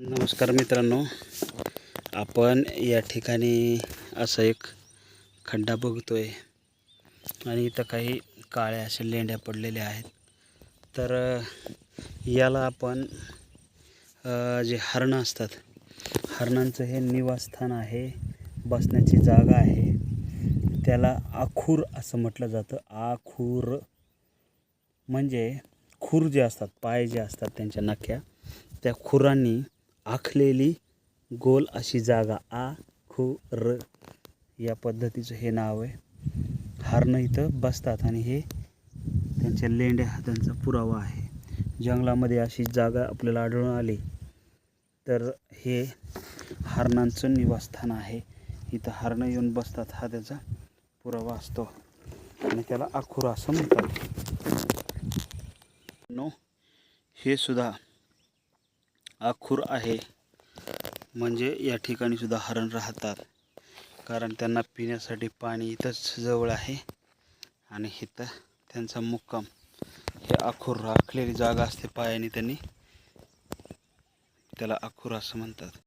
नमस्कार मित्रांनो. आपण या ठिकाणी असा एक खड्डा बघतोय आणि इथं काही काळ्या अशा लेंड्या पडलेल्या आहेत. तर याला आपण जे हरणं असतात हरणांचं हे निवासस्थान आहे बसण्याची जागा आहे. त्याला आखूर असं म्हटलं जातं. आखूर म्हणजे खूर जे असतात पाय जे असतात त्यांच्या नख्या त्या खुरांनी आखलेली गोल अशी जागा आ खु र या पद्धतीचं हे नाव आहे. हरणं इथं बसतात आणि हे त्यांच्या लेंड्या हा त्यांचा पुरावा आहे. जंगलामध्ये अशी जागा आपल्याला आढळून आली तर हे हरणांचं निवासस्थान आहे. इथं हरणं येऊन बसतात हा त्याचा पुरावा असतो. आणि त्याला आखुरा असं म्हणतात. नो हे सुद्धा आखूर आहे. म्हणजे या ठिकाणी सुद्धा हरण राहतात. कारण त्यांना पिण्यासाठी पाणी इथंच जवळ आहे. आणि इथं त्यांचा मुक्काम. हे आखूर राखलेली जागा असते पायाने त्यांनी. त्याला आखूर असं म्हणतात.